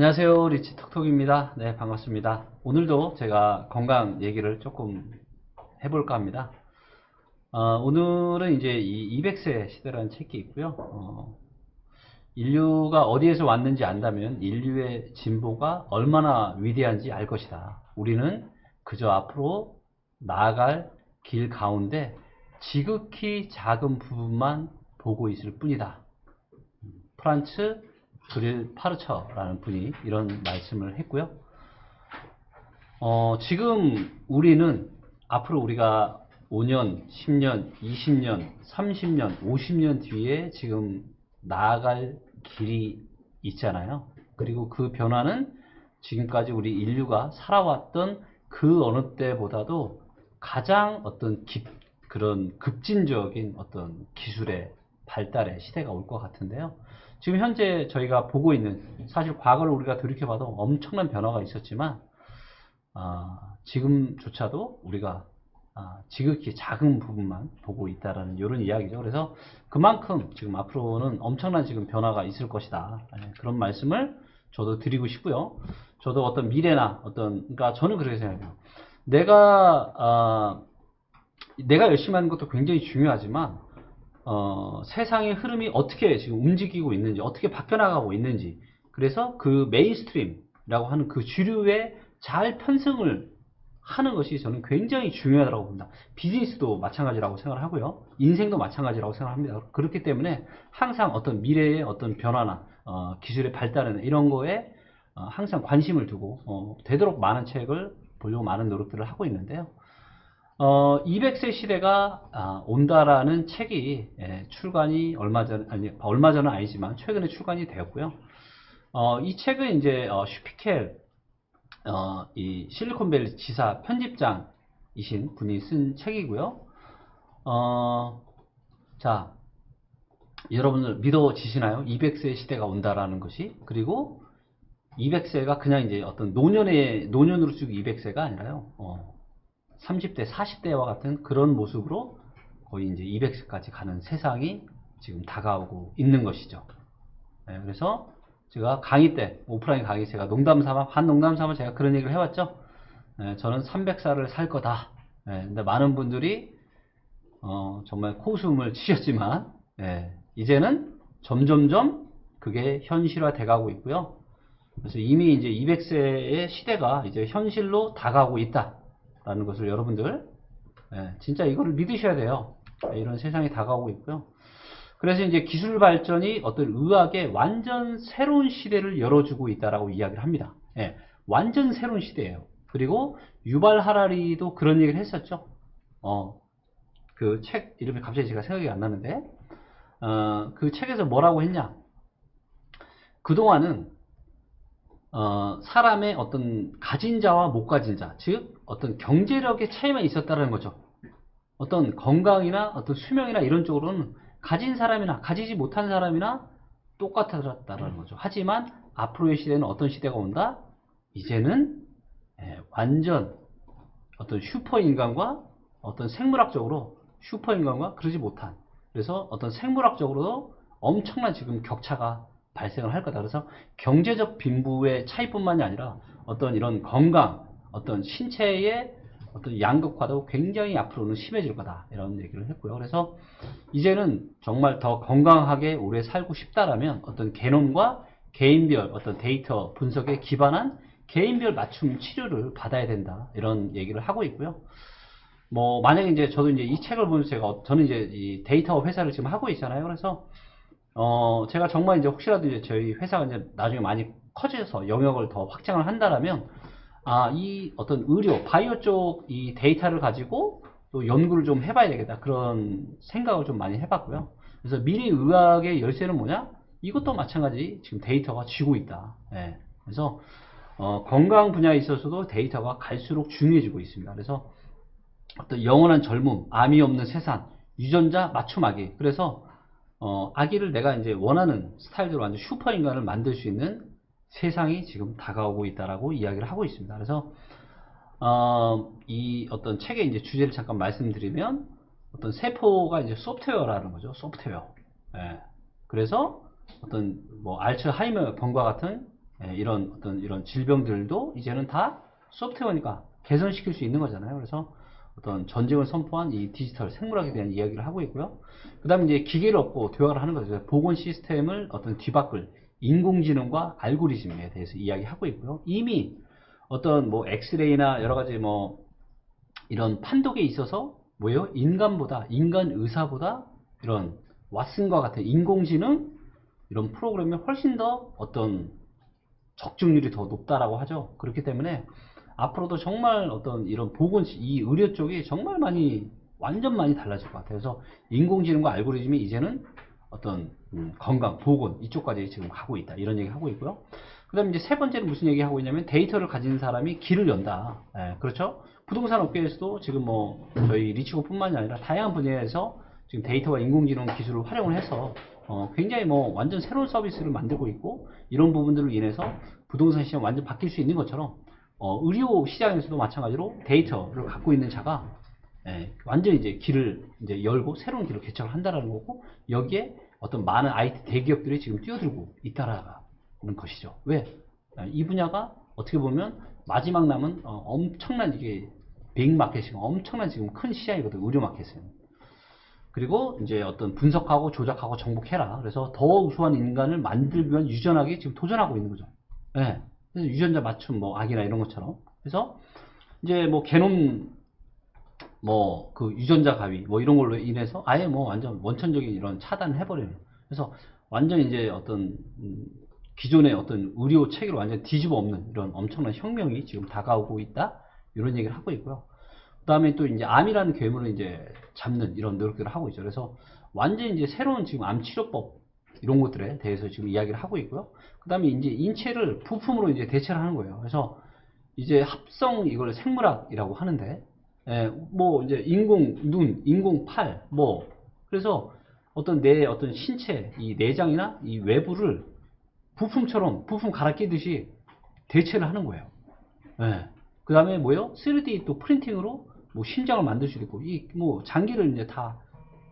안녕하세요. 리치 톡톡입니다. 네, 반갑습니다. 오늘도 제가 건강 얘기를 조금 해볼까 합니다. 어, 오늘은 이제 이 200세 시대라는 책이 있고요. 어, 인류가 어디에서 왔는지 안다면 인류의 진보가 얼마나 위대한지 알 것이다. 우리는 그저 앞으로 나아갈 길 가운데 지극히 작은 부분만 보고 있을 뿐이다. 프란츠 그릴 파르처라는 분이 이런 말씀을 했고요. 어, 지금 우리는 앞으로 우리가 5년, 10년, 20년, 30년, 50년 뒤에 지금 나아갈 길이 있잖아요. 그리고 그 변화는 지금까지 우리 인류가 살아왔던 그 어느 때보다도 가장 어떤 깁, 그런 급진적인 어떤 기술의 발달의 시대가 올 것 같은데요. 지금 현재 저희가 보고 있는 사실 과거를 우리가 돌이켜봐도 엄청난 변화가 있었지만 아, 지금조차도 우리가 아, 지극히 작은 부분만 보고 있다라는 이런 이야기죠. 그래서 그만큼 지금 앞으로는 엄청난 지금 변화가 있을 것이다. 예, 그런 말씀을 저도 드리고 싶고요. 저도 어떤 미래나 어떤 그러니까 저는 그렇게 생각해요. 내가 아, 내가 열심히 하는 것도 굉장히 중요하지만 어, 세상의 흐름이 어떻게 지금 움직이고 있는지, 어떻게 바뀌어나가고 있는지, 그래서 그 메인스트림이라고 하는 그 주류에 잘 편승을 하는 것이 저는 굉장히 중요하다고 봅니다. 비즈니스도 마찬가지라고 생각을 하고요. 인생도 마찬가지라고 생각합니다. 그렇기 때문에 항상 어떤 미래의 어떤 변화나 어, 기술의 발달이나 이런 거에 어, 항상 관심을 두고 어, 되도록 많은 책을 보려고 많은 노력들을 하고 있는데요. 어, 200세 시대가 아, 온다라는 책이 예, 출간이 얼마 전 아니 얼마 전은 아니지만 최근에 출간이 되었고요. 어, 이 책은 이제 어, 슈피켈 어, 이 실리콘밸리 지사 편집장이신 분이 쓴 책이고요. 어, 자, 여러분들 믿어지시나요? 200세 시대가 온다라는 것이 그리고 200세가 그냥 이제 어떤 노년의 노년으로 쭉 200세가 아니라요. 어, 30대, 40대와 같은 그런 모습으로 거의 이제 200세까지 가는 세상이 지금 다가오고 있는 것이죠. 네, 그래서 제가 강의 때, 오프라인 강의 제가 농담 삼아, 한 농담 삼아 제가 그런 얘기를 해왔죠. 네, 저는 300살을 살 거다. 네, 근데 많은 분들이, 어, 정말 코웃음을 치셨지만, 네, 이제는 점점점 그게 현실화 돼 가고 있고요. 그래서 이미 이제 200세의 시대가 이제 현실로 다가오고 있다. 라는 것을 여러분들 예, 진짜 이거를 믿으셔야 돼요. 예, 이런 세상이 다가오고 있고요. 그래서 이제 기술 발전이 어떤 의학의 완전 새로운 시대를 열어주고 있다라고 이야기를 합니다. 예, 완전 새로운 시대예요. 그리고 유발 하라리도 그런 얘기를 했었죠. 어, 그 책 이름이 갑자기 제가 생각이 안 나는데 어, 그 책에서 뭐라고 했냐? 그동안은 어, 사람의 어떤 가진 자와 못 가진 자, 즉 어떤 경제력의 차이만 있었다는 거죠. 어떤 건강이나 어떤 수명이나 이런 쪽으로는 가진 사람이나 가지지 못한 사람이나 똑같았다는 거죠. 하지만 앞으로의 시대는 어떤 시대가 온다? 이제는 예, 완전 어떤 슈퍼 인간과 어떤 생물학적으로 슈퍼 인간과 그러지 못한 그래서 어떤 생물학적으로도 엄청난 지금 격차가 발생을 할 거다. 그래서 경제적 빈부의 차이뿐만이 아니라 어떤 이런 건강, 어떤 신체의 어떤 양극화도 굉장히 앞으로는 심해질 거다. 이런 얘기를 했고요. 그래서 이제는 정말 더 건강하게 오래 살고 싶다라면 어떤 개놈과 개인별 어떤 데이터 분석에 기반한 개인별 맞춤 치료를 받아야 된다. 이런 얘기를 하고 있고요. 뭐, 만약에 이제 저도 이제 이 책을 보면서 제가, 저는 이제 이 데이터 회사를 지금 하고 있잖아요. 그래서 어, 제가 정말 이제 혹시라도 이제 저희 회사가 이제 나중에 많이 커져서 영역을 더 확장을 한다라면, 아, 이 어떤 의료, 바이오 쪽 이 데이터를 가지고 또 연구를 좀 해봐야 되겠다. 그런 생각을 좀 많이 해봤고요. 그래서 미래 의학의 열쇠는 뭐냐? 이것도 마찬가지 지금 데이터가 쥐고 있다. 예. 그래서 어, 건강 분야에 있어서도 데이터가 갈수록 중요해지고 있습니다. 그래서 어떤 영원한 젊음, 암이 없는 세상, 유전자 맞춤하기. 그래서 어, 아기를 내가 이제 원하는 스타일대로 완전 슈퍼 인간을 만들 수 있는 세상이 지금 다가오고 있다라고 이야기를 하고 있습니다. 그래서 어, 이 어떤 책의 이제 주제를 잠깐 말씀드리면 어떤 세포가 이제 소프트웨어라는 거죠. 소프트웨어. 예. 그래서 어떤 뭐 알츠하이머 병과 같은 예, 이런 어떤 이런 질병들도 이제는 다 소프트웨어니까 개선시킬 수 있는 거잖아요. 그래서 어떤 전쟁을 선포한 이 디지털 생물학에 대한 이야기를 하고 있고요. 그 다음에 이제 기계를 얻고 대화를 하는 거죠. 보건 시스템을 어떤 뒤바꿀 인공지능과 알고리즘에 대해서 이야기하고 있고요. 이미 어떤 뭐 엑스레이나 여러 가지 뭐 이런 판독에 있어서 뭐예요? 인간보다 인간 의사보다 이런 왓슨과 같은 인공지능 이런 프로그램이 훨씬 더 어떤 적중률이 더 높다라고 하죠. 그렇기 때문에 앞으로도 정말 어떤 이런 보건 이 의료 쪽이 정말 많이 완전 많이 달라질 것 같아요. 그래서 인공지능과 알고리즘이 이제는 어떤 음, 건강, 보건 이쪽까지 지금 가고 있다 이런 얘기 하고 있고요. 그다음에 이제 세 번째는 무슨 얘기 하고 있냐면 데이터를 가진 사람이 길을 연다. 예, 그렇죠? 부동산 업계에서도 지금 뭐 저희 리치고뿐만이 아니라 다양한 분야에서 지금 데이터와 인공지능 기술을 활용을 해서 어, 굉장히 뭐 완전 새로운 서비스를 만들고 있고 이런 부분들을 인해서 부동산 시장 완전 바뀔 수 있는 것처럼 어, 의료 시장에서도 마찬가지로 데이터를 갖고 있는 자가 예, 완전 이제 길을 이제 열고 새로운 길을 개척을 한다라는 거고 여기에 어떤 많은 IT 대기업들이 지금 뛰어들고 있다라는 것이죠. 왜? 아, 이 분야가 어떻게 보면 마지막 남은 어, 엄청난 이게 빅 마켓이 엄청난 지금 큰 시장이거든 의료 마켓은. 그리고 이제 어떤 분석하고 조작하고 정복해라. 그래서 더 우수한 인간을 만들기 위한 유전학에 지금 도전하고 있는 거죠. 예. 그래서 유전자 맞춤 뭐 악이나 이런 것처럼. 그래서 이제 뭐 게놈 뭐 그 유전자 가위 뭐 이런 걸로 인해서 아예 뭐 완전 원천적인 이런 차단을 해버리는. 그래서 완전 이제 어떤 음, 기존의 어떤 의료 체계를 완전 뒤집어 엎는 이런 엄청난 혁명이 지금 다가오고 있다. 이런 얘기를 하고 있고요. 그 다음에 또 이제 암이라는 괴물을 이제 잡는 이런 노력들을 하고 있죠. 그래서 완전 이제 새로운 지금 암 치료법 이런 것들에 대해서 지금 이야기를 하고 있고요. 그 다음에 이제 인체를 부품으로 이제 대체를 하는 거예요. 그래서 이제 합성 이걸 생물학이라고 하는데, 예, 뭐 이제 인공 눈, 인공 팔, 뭐 그래서 어떤 내 어떤 신체 이 내장이나 이 외부를 부품처럼 부품 갈아 끼듯이 대체를 하는 거예요. 예. 그 다음에 뭐요? 3D 또 프린팅으로 뭐 심장을 만들 수도 있고 이 뭐 장기를 이제 다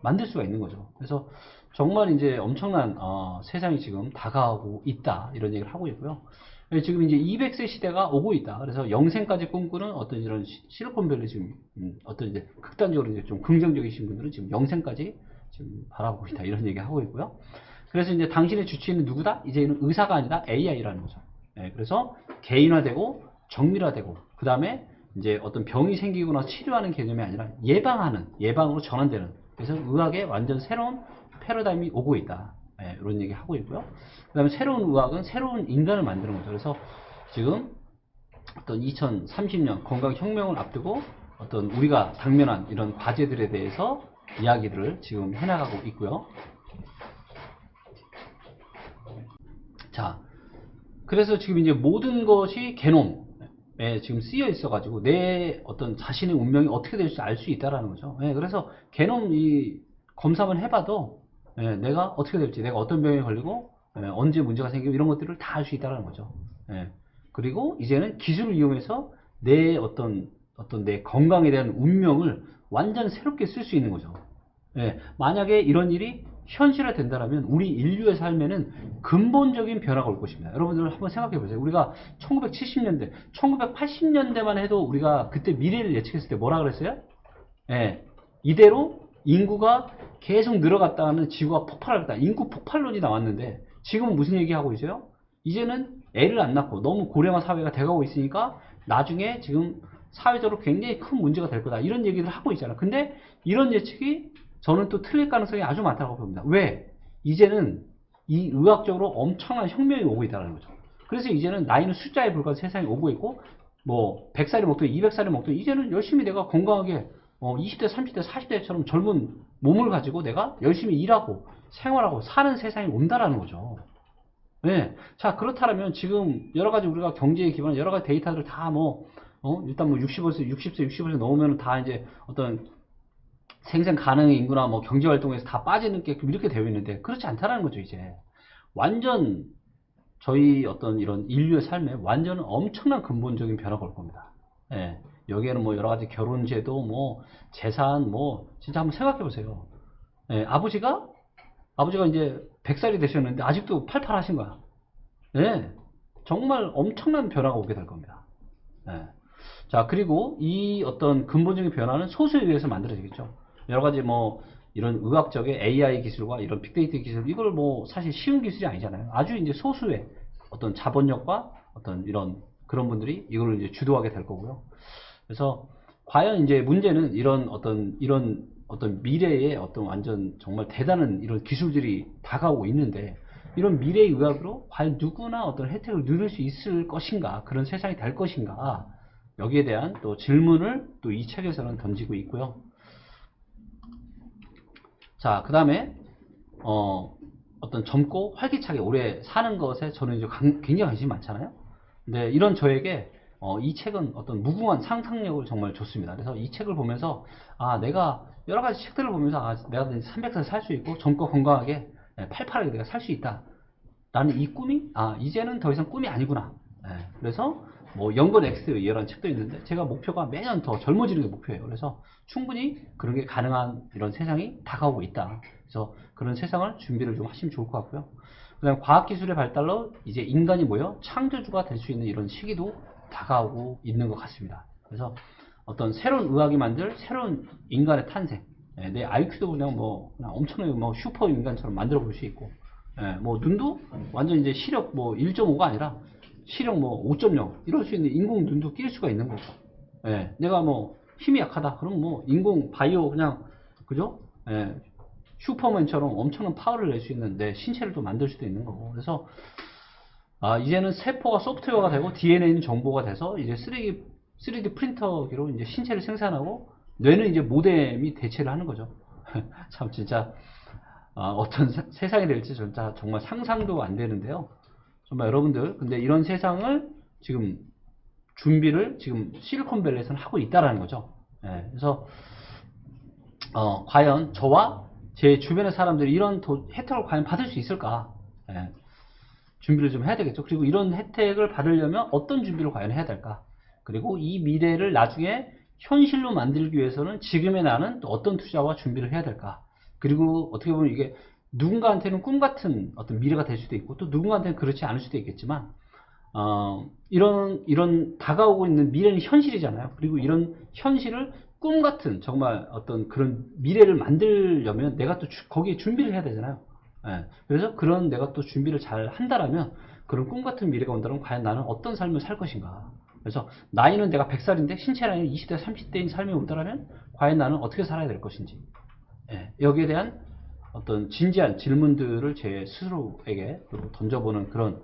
만들 수가 있는 거죠. 그래서 정말 이제 엄청난 어, 세상이 지금 다가오고 있다 이런 얘기를 하고 있고요. 예, 지금 이제 200세 시대가 오고 있다. 그래서 영생까지 꿈꾸는 어떤 이런 시- 실리콘밸리 지금 음, 어떤 이제 극단적으로 이제 좀 긍정적이신 분들은 지금 영생까지 지금 바라보고 있다 이런 얘기 하고 있고요. 그래서 이제 당신의 주치의는 누구다? 이제는 의사가 아니라 AI라는 거죠. 예, 그래서 개인화되고 정밀화되고 그 다음에 이제 어떤 병이 생기고 나서 치료하는 개념이 아니라 예방하는 예방으로 전환되는 그래서 의학의 완전 새로운 패러다임이 오고 있다. 예, 이런 얘기 하고 있고요. 그 다음에 새로운 의학은 새로운 인간을 만드는 거죠. 그래서 지금 어떤 2030년 건강혁명을 앞두고 어떤 우리가 당면한 이런 과제들에 대해서 이야기들을 지금 해나가고 있고요. 자, 그래서 지금 이제 모든 것이 게놈에 지금 쓰여 있어가지고 내 어떤 자신의 운명이 어떻게 될지 알 수 있다라는 거죠. 예, 그래서 게놈 이 검사만 해봐도 예, 내가 어떻게 될지, 내가 어떤 병에 걸리고 예, 언제 문제가 생기고 이런 것들을 다 알 수 있다라는 거죠. 예, 그리고 이제는 기술을 이용해서 내 어떤 어떤 내 건강에 대한 운명을 완전 새롭게 쓸 수 있는 거죠. 예, 만약에 이런 일이 현실화 된다면 우리 인류의 삶에는 근본적인 변화가 올 것입니다. 여러분들 한번 생각해 보세요. 우리가 1970년대, 1980년대만 해도 우리가 그때 미래를 예측했을 때 뭐라 그랬어요? 예, 이대로 인구가 계속 늘어갔다는 지구가 폭발하겠다. 인구 폭발론이 나왔는데 지금은 무슨 얘기하고 있어요? 이제는 애를 안 낳고 너무 고령화 사회가 돼가고 있으니까 나중에 지금 사회적으로 굉장히 큰 문제가 될 거다. 이런 얘기를 하고 있잖아. 근데 이런 예측이 저는 또 틀릴 가능성이 아주 많다고 봅니다. 왜? 이제는 이 의학적으로 엄청난 혁명이 오고 있다는 거죠. 그래서 이제는 나이는 숫자에 불과한 세상이 오고 있고, 뭐, 100살이 먹든 200살이 먹든 이제는 열심히 내가 건강하게, 어, 20대, 30대, 40대처럼 젊은 몸을 가지고 내가 열심히 일하고 생활하고 사는 세상이 온다라는 거죠. 네. 자, 그렇다면 지금 여러 가지 우리가 경제에 기반한 여러 가지 데이터들 다 뭐, 어, 일단 뭐 60세, 60세, 60세 넘으면 다 이제 어떤 생생 가능한 인구나 뭐 경제 활동에서 다 빠지는 게 이렇게 되어 있는데 그렇지 않다라는 거죠, 이제. 완전 저희 어떤 이런 인류의 삶에 완전 엄청난 근본적인 변화가 올 겁니다. 예. 여기에는 뭐 여러 가지 결혼제도, 뭐 재산, 뭐 진짜 한번 생각해 보세요. 예, 아버지가 아버지가 이제 100살이 되셨는데 아직도 팔팔하신 거야. 예. 정말 엄청난 변화가 오게 될 겁니다. 예. 자, 그리고 이 어떤 근본적인 변화는 소수에 의해서 만들어지겠죠. 여러 가지 뭐 이런 의학적인 AI 기술과 이런 빅데이터 기술 이걸 뭐 사실 쉬운 기술이 아니잖아요. 아주 이제 소수의 어떤 자본력과 어떤 이런 그런 분들이 이걸 이제 주도하게 될 거고요. 그래서 과연 이제 문제는 이런 어떤 이런 어떤 미래의 어떤 완전 정말 대단한 이런 기술들이 다가오고 있는데 이런 미래의 의학으로 과연 누구나 어떤 혜택을 누릴 수 있을 것인가 그런 세상이 될 것인가 여기에 대한 또 질문을 또 이 책에서는 던지고 있고요. 자, 그 다음에, 어, 어떤 젊고 활기차게 오래 사는 것에 저는 이제 강- 굉장히 관심이 많잖아요. 근데 이런 저에게, 어, 이 책은 어떤 무궁한 상상력을 정말 줬습니다. 그래서 이 책을 보면서, 아, 내가 여러 가지 책들을 보면서, 아, 내가 300살 살 수 있고, 젊고 건강하게, 예, 팔팔하게 내가 살 수 있다. 나는 이 꿈이, 아, 이제는 더 이상 꿈이 아니구나. 예, 그래서, 뭐, 연건 X 이런 책도 있는데, 제가 목표가 매년 더 젊어지는 게 목표예요. 그래서 충분히 그런 게 가능한 이런 세상이 다가오고 있다. 그래서 그런 세상을 준비를 좀 하시면 좋을 것 같고요. 그 다음에 과학기술의 발달로 이제 인간이 모여 창조주가 될 수 있는 이런 시기도 다가오고 있는 것 같습니다. 그래서 어떤 새로운 의학이 만들 새로운 인간의 탄생. 예, 내 IQ도 그냥 뭐, 그냥 엄청나게 뭐 슈퍼 인간처럼 만들어 볼 수 있고, 예, 뭐 눈도 완전 이제 시력 뭐 1.5가 아니라 시력 뭐 5.0 이럴 수 있는 인공 눈도 낄 수가 있는 거고, 예, 내가 뭐 힘이 약하다. 그럼 뭐 인공 바이오 그냥 그죠? 예, 슈퍼맨처럼 엄청난 파워를 낼 수 있는 내 신체를 또 만들 수도 있는 거고. 그래서 아, 이제는 세포가 소프트웨어가 되고 DNA는 정보가 돼서 이제 3D 3D 프린터기로 이제 신체를 생산하고 뇌는 이제 모뎀이 대체를 하는 거죠. 참 진짜 아, 어떤 세- 세상이 될지 진짜 정말 상상도 안 되는데요. 정말 여러분들 근데 이런 세상을 지금 준비를 지금 실리콘밸리에서는 하고 있다라는 거죠. 예, 그래서 어, 과연 저와 제 주변의 사람들이 이런 도- 혜택을 과연 받을 수 있을까? 예, 준비를 좀 해야 되겠죠. 그리고 이런 혜택을 받으려면 어떤 준비를 과연 해야 될까? 그리고 이 미래를 나중에 현실로 만들기 위해서는 지금의 나는 또 어떤 투자와 준비를 해야 될까? 그리고 어떻게 보면 이게 누군가한테는 꿈 같은 어떤 미래가 될 수도 있고 또 누군가한테는 그렇지 않을 수도 있겠지만 어, 이런, 이런 다가오고 있는 미래는 현실이잖아요. 그리고 이런 현실을 꿈 같은 정말 어떤 그런 미래를 만들려면 내가 또 주- 거기에 준비를 해야 되잖아요. 예, 그래서 그런 내가 또 준비를 잘 한다라면 그런 꿈 같은 미래가 온다면 과연 나는 어떤 삶을 살 것인가. 그래서 나이는 내가 100살인데 신체 나이는 20대, 30대인 삶이 온다면 과연 나는 어떻게 살아야 될 것인지. 예, 여기에 대한 어떤 진지한 질문들을 제 스스로에게 또 던져보는 그런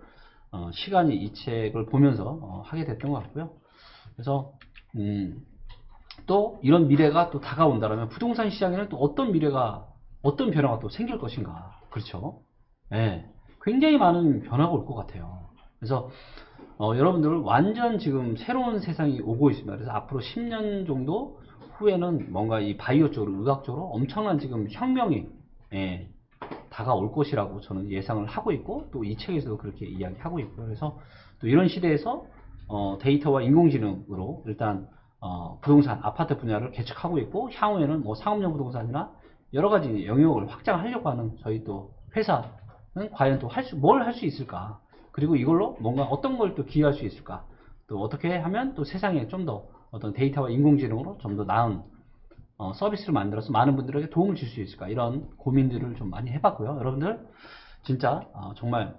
어, 시간이 이 책을 보면서 어, 하게 됐던 것 같고요. 그래서 음, 또 이런 미래가 또 다가온다면 부동산 시장에는 또 어떤 미래가 어떤 변화가 또 생길 것인가 그렇죠? 예, 굉장히 많은 변화가 올 것 같아요. 그래서 어, 여러분들 완전 지금 새로운 세상이 오고 있습니다. 그래서 앞으로 10년 정도 후에는 뭔가 이 바이오 쪽으로 의학 쪽으로 엄청난 지금 혁명이 예, 다가올 것이라고 저는 예상을 하고 있고 또 이 책에서도 그렇게 이야기하고 있고요. 그래서 또 이런 시대에서 어, 데이터와 인공지능으로 일단 어, 부동산 아파트 분야를 개척하고 있고 향후에는 뭐 상업용 부동산이나 여러 가지 영역을 확장하려고 하는 저희 또 회사는 과연 또 할 수 뭘 할 수 있을까? 그리고 이걸로 뭔가 어떤 걸 또 기여할 수 있을까? 또 어떻게 하면 또 세상에 좀 더 어떤 데이터와 인공지능으로 좀 더 나은 어, 서비스를 만들어서 많은 분들에게 도움을 줄 수 있을까 이런 고민들을 좀 많이 해봤고요. 여러분들 진짜 어, 정말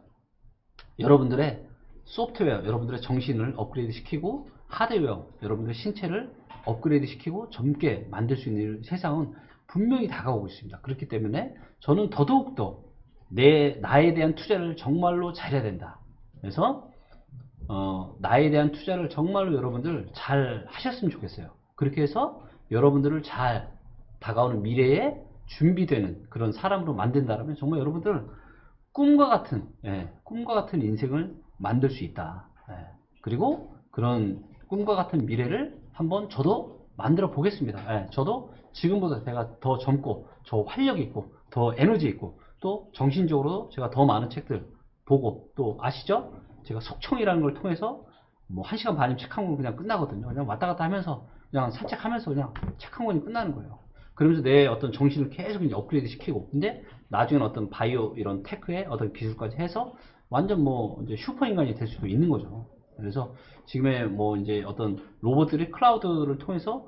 여러분들의 소프트웨어, 여러분들의 정신을 업그레이드 시키고 하드웨어, 여러분들의 신체를 업그레이드 시키고 젊게 만들 수 있는 세상은 분명히 다가오고 있습니다. 그렇기 때문에 저는 더더욱더 내 나에 대한 투자를 정말로 잘해야 된다. 그래서 어, 나에 대한 투자를 정말로 여러분들 잘 하셨으면 좋겠어요. 그렇게 해서 여러분들을 잘 다가오는 미래에 준비되는 그런 사람으로 만든다면 정말 여러분들 꿈과 같은 예, 꿈과 같은 인생을 만들 수 있다. 예, 그리고 그런 꿈과 같은 미래를 한번 저도 만들어 보겠습니다. 예, 저도 지금보다 제가 더 젊고 더 활력 있고 더 에너지 있고 또 정신적으로 제가 더 많은 책들 보고 또 아시죠? 제가 속청이라는 걸 통해서 뭐한 시간 반이면 책한권 그냥 끝나거든요. 그냥 왔다 갔다 하면서 그냥 산책하면서 그냥 책 한 권이 끝나는 거예요. 그러면서 내 어떤 정신을 계속 이제 업그레이드 시키고 근데 나중에는 어떤 바이오 이런 테크의 어떤 기술까지 해서 완전 뭐 이제 슈퍼 인간이 될 수도 있는 거죠. 그래서 지금의 뭐 이제 어떤 로봇들이 클라우드를 통해서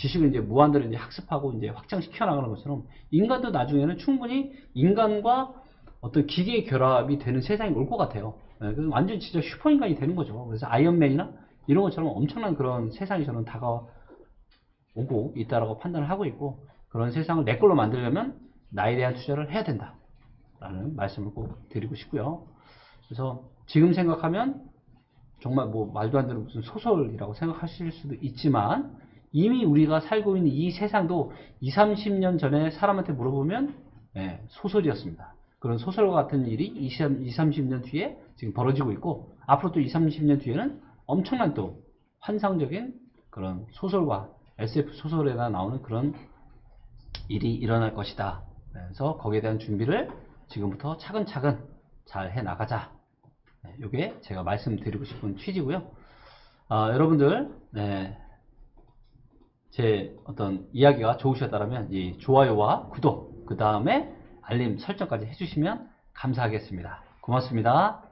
지식을 이제 무한대로 이제 학습하고 이제 확장시켜 나가는 것처럼 인간도 나중에는 충분히 인간과 어떤 기계의 결합이 되는 세상이 올 것 같아요. 네, 완전 진짜 슈퍼 인간이 되는 거죠. 그래서 아이언맨이나 이런 것처럼 엄청난 그런 세상이 저는 다가오고 있다라고 판단을 하고 있고 그런 세상을 내 걸로 만들려면 나에 대한 투자를 해야 된다. 라는 말씀을 꼭 드리고 싶고요. 그래서 지금 생각하면 정말 뭐 말도 안 되는 무슨 소설이라고 생각하실 수도 있지만 이미 우리가 살고 있는 이 세상도 2, 30년 전에 사람한테 물어보면 예, 소설이었습니다. 그런 소설과 같은 일이 20, 2, 30년 뒤에 지금 벌어지고 있고 앞으로 또 2, 30년 뒤에는 엄청난 또 환상적인 그런 소설과 SF 소설에나 나오는 그런 일이 일어날 것이다. 그래서 거기에 대한 준비를 지금부터 차근차근 잘 해 나가자. 이게 제가 말씀드리고 싶은 취지고요. 아, 여러분들 네, 제 어떤 이야기가 좋으셨다면 이 좋아요와 구독 그 다음에 알림 설정까지 해주시면 감사하겠습니다. 고맙습니다.